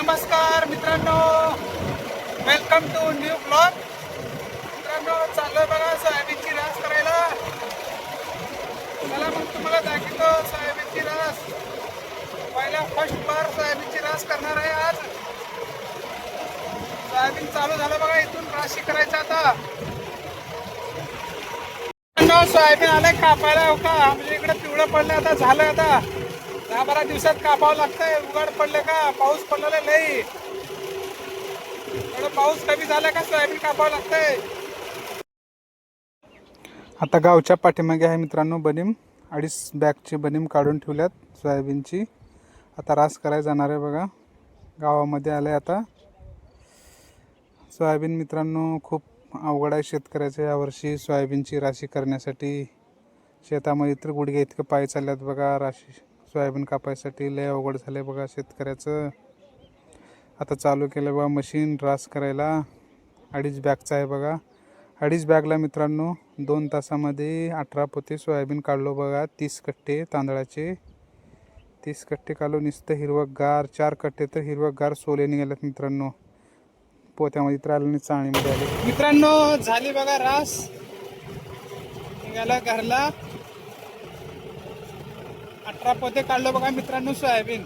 नमस्कार मित्रांनो. Welcome to new blog मित्रांनो चाललोय बघा सोयाबीनची रास करायला. चला मग तुम्हाला दाखवतो सोयाबीनची रास. पहिला फर्स्ट बार सोयाबीनची रास करणार आहे आज. सोयाबीन चालू झालं बघा इथून राशी करायचं आता. मित्रांनो, सोयाबीन आलं कापायला होता म्हणजे इकडे पिवळं पडलं आता झालं आता. दहा बारा दिवसात कापावं लागतंय. उघड पडले का? पाऊस पडलेला नाही थोडं पाऊस कमी झाला का सोयाबीन कापावं लागतंय? आता गावच्या पाठीमागे आहे मित्रांनो बनीम. अडीच बॅगची बनीम काढून ठेवल्यात सोयाबीनची. आता रास करायला जाणार आहे बघा. गावामध्ये आलं आहे आता. सोयाबीन मित्रांनो खूप अवघड आहे शेतकऱ्याचं. यावर्षी सोयाबीनची राशी करण्यासाठी शेतामध्ये तर गुडघे इतकं पाय चालल्यात बघा. राशी सोयाबीन कापायसाठी लय अवघड झालं बघा शेतकऱ्याचं. आता चालू केलं बघा मशीन रास करायला. अडीच बॅगचं आहे बघा. अडीच बॅगला मित्रांनो दोन तासामध्ये अठरा पोते सोयाबीन काढलो बघा. तीस कट्टे तांदळाचे. तीस कट्टे काढलो नुसतं हिरवगार चार कट्टे तर हिरवगार सोले निघालेत मित्रांनो. पोत्यामध्ये तर आलं आणि चाळणीमध्ये आले. मित्रांनो झाली बघा रास. निघाला घरला. अठरा पोते काढलं बघा मित्रांनो सोयाबीन.